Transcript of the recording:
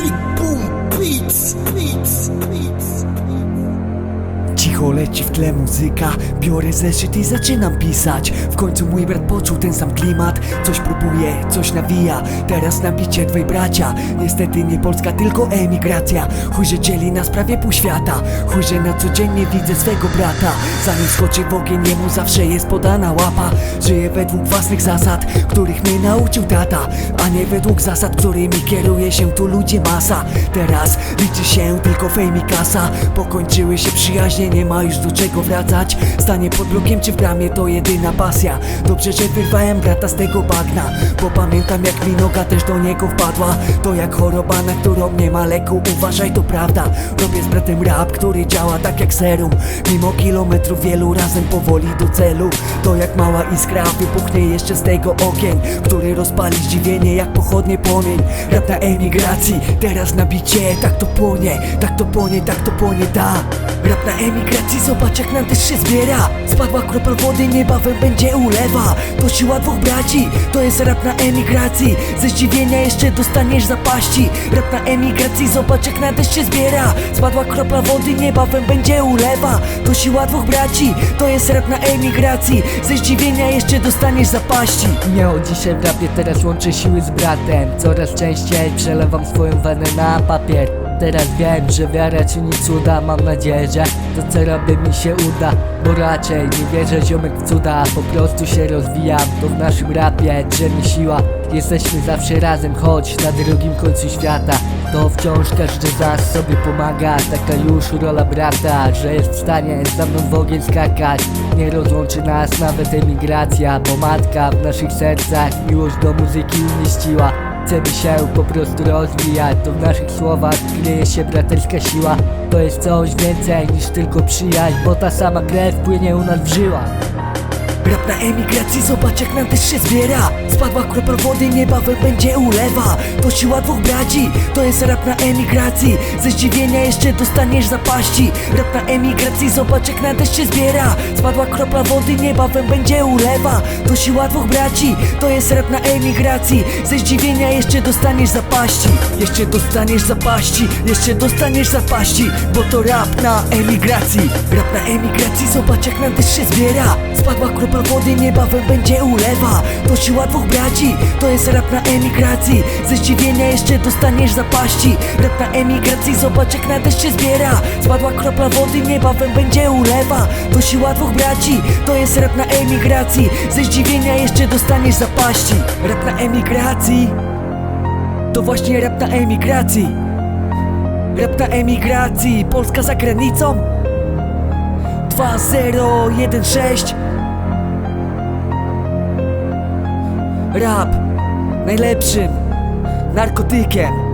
Big boom beats, beats, beats. beats. Leci w tle muzyka, biorę zeszyt i zaczynam pisać. W końcu mój brat poczuł ten sam klimat. Coś próbuje, coś nawija. Teraz na bicie dwaj bracia. Niestety nie Polska, tylko emigracja. Chuj, że dzieli nas prawie pół świata. Chuj, że na codziennie widzę swego brata. Zanim skoczy w ogień, jemu zawsze jest podana łapa. Żyję według własnych zasad, których mnie nauczył tata A nie według zasad, którymi kieruje się tu ludzie masa. Teraz liczy się tylko fame i kasa. Pokończyły się przyjaźnie, nie ma już do czego wracać. Stanie pod blokiem czy w bramie to jedyna pasja. Dobrze, że wyrwałem brata z tego bagna Bo pamiętam jak mi noga też do niego wpadła. To jak choroba, na którą nie ma leku Uważaj, to prawda. Robię z bratem rap, który działa tak jak serum. Mimo kilometrów wielu razem powoli do celu. To jak mała iskra wybuchnie jeszcze z tego ogień Który rozpali zdziwienie jak pochodnie płomień. Rap na emigracji, teraz na bicie Tak to płonie, tak to płonie, tak to płonie, da Rap na emigracji, zobacz jak nam też się zbiera. Spadła kropel wody, niebawem będzie ulewa. To siła dwóch braci, to jest rap na emigracji. Ze zdziwienia jeszcze dostaniesz zapaści. Rap na emigracji, zobacz jak na deszcz się zbiera. Spadła kropla wody, niebawem będzie ulewa. To siła dwóch braci, to jest rap na emigracji. Ze zdziwienia jeszcze dostaniesz zapaści. Od dzisiaj w rapie teraz łączę siły z bratem. Coraz częściej przelewam swoją wenę na papier Teraz wiem, że wiara czyni cuda Mam nadzieję, że to co robię mi się uda Bo raczej nie wierzę ziomek w cuda Po prostu się rozwijam, to w naszym rapie drzemie siła Jesteśmy zawsze razem, choć na drugim końcu świata To wciąż każdy z nas sobie pomaga Taka już rola brata, że jest w stanie za mną w ogień skakać Nie rozłączy nas nawet emigracja Bo matka w naszych sercach miłość do muzyki umieściła Chcemy się po prostu rozwijać. To w naszych słowach kryje się braterska siła. To jest coś więcej niż tylko przyjaźń Bo ta sama krew płynie u nas w żyłach Rap na emigracji, zobacz jak nam też się zbiera. Spadła kropel wody, niebawem będzie ulewa. To siła dwóch braci, to jest rap na emigracji. Ze zdziwienia jeszcze dostaniesz zapaści. Rap na emigracji, zobacz jak nam też się zbiera. Spadła kropla wody, niebawem będzie ulewa. To siła dwóch braci, to jest rap na emigracji. Ze zdziwienia jeszcze dostaniesz zapaści. Jeszcze dostaniesz zapaści, jeszcze dostaniesz zapaści Bo to rap na emigracji. Rap na emigracji, zobacz jak nam też się zbiera. Spadła kropel wody, niebawem będzie ulewa. To siła dwóch braci, to jest rap na emigracji. Ze zdziwienia jeszcze dostaniesz zapaści. Rap na emigracji, zobacz jak na deszcz się zbiera. Spadła kropla wody, niebawem będzie ulewa. To siła dwóch braci, to jest rap na emigracji. Ze zdziwienia jeszcze dostaniesz zapaści. Rap na emigracji. To właśnie rap na emigracji. Rap na emigracji, Polska za granicą. 2016 Rap. Najlepszym narkotykiem